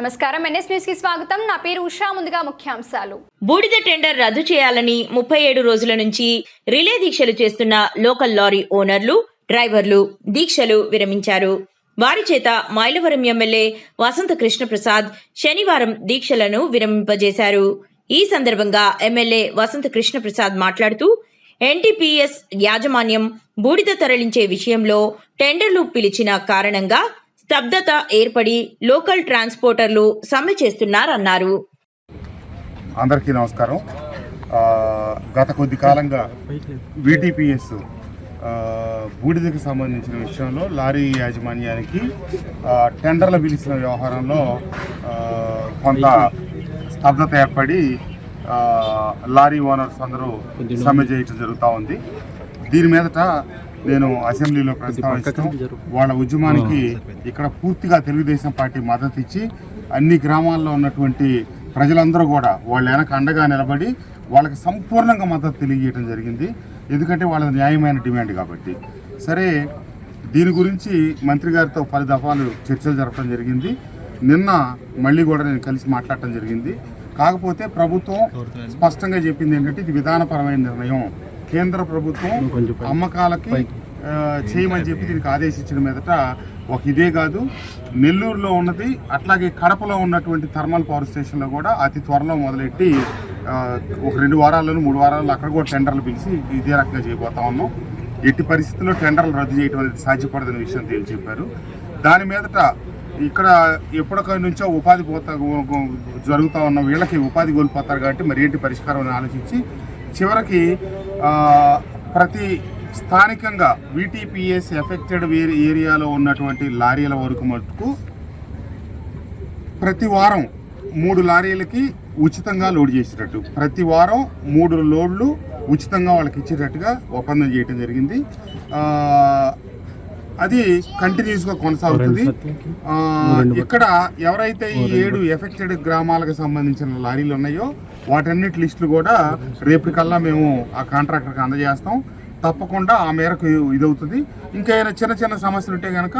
నమస్కారం. ఎన్ఎస్ న్యూస్కి స్వాగతం. నా పేరు ఉషా. ముందుగా ముఖ్యాంశాలు. బూడిద టెండర్ రద్దు చేయాలని ముప్పై ఏడు రోజుల నుంచి రిలే దీక్షలు చేస్తున్న లోకల్ లారీ ఓనర్లు డ్రైవర్లు దీక్షలు విరమించారు. వారి చేత మైలవరం ఎమ్మెల్యే వసంత కృష్ణప్రసాద్ శనివారం దీక్షలను విరమింపజేశారు. ఈ సందర్భంగా ఎమ్మెల్యే వసంత కృష్ణప్రసాద్ మాట్లాడుతూ ఎన్టీపీఎస్ యాజమాన్యం బూడిద తరలించే విషయంలో టెండర్లు పిలిచిన కారణంగా స్తబ్దత ఏర్పడి లోకల్ ట్రాన్స్పోర్టర్లు సమ్మె చేస్తున్నారన్నారు. అందరికీ నమస్కారం. గత కొద్ది కాలంగా వీటీపీఎస్ బూడిదకి సంబంధించిన విషయంలో లారీ యాజమాన్యానికి టెండర్ల పిలిచిన వ్యవహారంలో కొంత స్తబ్దత ఏర్పడి లారీ ఓనర్స్ అందరూ సమ్మె చేయటం జరుగుతూ ఉంది. దీని మీదట నేను అసెంబ్లీలో ప్రస్తావించడం వాళ్ళ ఉద్యమానికి ఇక్కడ పూర్తిగా తెలుగుదేశం పార్టీ మద్దతు ఇచ్చి అన్ని గ్రామాల్లో ఉన్నటువంటి ప్రజలందరూ కూడా వాళ్ళ వెనక అండగా నిలబడి వాళ్ళకి సంపూర్ణంగా మద్దతు తెలియజేయడం జరిగింది. ఎందుకంటే వాళ్ళ న్యాయమైన డిమాండ్ కాబట్టి. సరే దీని గురించి మంత్రి గారితో పలు దఫాలు చర్చలు జరపడం జరిగింది. నిన్న మళ్ళీ కూడా నేను కలిసి మాట్లాడటం జరిగింది. కాకపోతే ప్రభుత్వం స్పష్టంగా చెప్పింది ఏంటంటే ఇది విధానపరమైన నిర్ణయం. కేంద్ర ప్రభుత్వం అమ్మకాలకి చేయమని చెప్పి దీనికి ఆదేశించిన మీదట ఒక ఇదే కాదు. నెల్లూరులో ఉన్నది అట్లాగే కడపలో ఉన్నటువంటి థర్మల్ పవర్ స్టేషన్లో కూడా అతి త్వరలో మొదలెట్టి ఒక రెండు వారాలను మూడు వారాల్లో అక్కడ కూడా టెండర్లు పిలిచి ఇదే రకంగా చేయబోతా ఉన్నాం. ఎట్టి పరిస్థితుల్లో టెండర్లు రద్దు చేయడం అనేది సాధ్యపడదనే విషయం తేల్చి చెప్పారు దాని మీదట ఇక్కడ ఎప్పటికై నుంచో ఉపాధి పోతా జరుగుతూ ఉన్న వీళ్ళకి ఉపాధి కోల్పోతారు కాబట్టి మరి ఏంటి పరిష్కారం అని ఆలోచించి చివరికి ప్రతి స్థానికంగా వీటీపీఎస్ ఎఫెక్టెడ్ ఏరియాలో ఉన్నటువంటి లారీల వరకు మటుకు ప్రతి వారం మూడు లారీలకి ఉచితంగా లోడ్ చేసేటట్టు. ప్రతి వారం మూడు లోడ్లు ఉచితంగా వాళ్ళకి ఇచ్చేటట్టుగా ఒప్పందం చేయడం జరిగింది. అది కంటిన్యూస్గా కొనసాగుతుంది. ఇక్కడ ఎవరైతే ఈ ఏడు ఎఫెక్టెడ్ గ్రామాలకు సంబంధించిన లారీలు ఉన్నాయో వాటన్నిటి లిస్టులు కూడా రేపటికల్లా మేము ఆ కాంట్రాక్టర్కి అందజేస్తాం. తప్పకుండా ఆ మేరకు ఇదవుతుంది. ఇంకా ఏమైనా చిన్న చిన్న సమస్యలు ఉంటే కనుక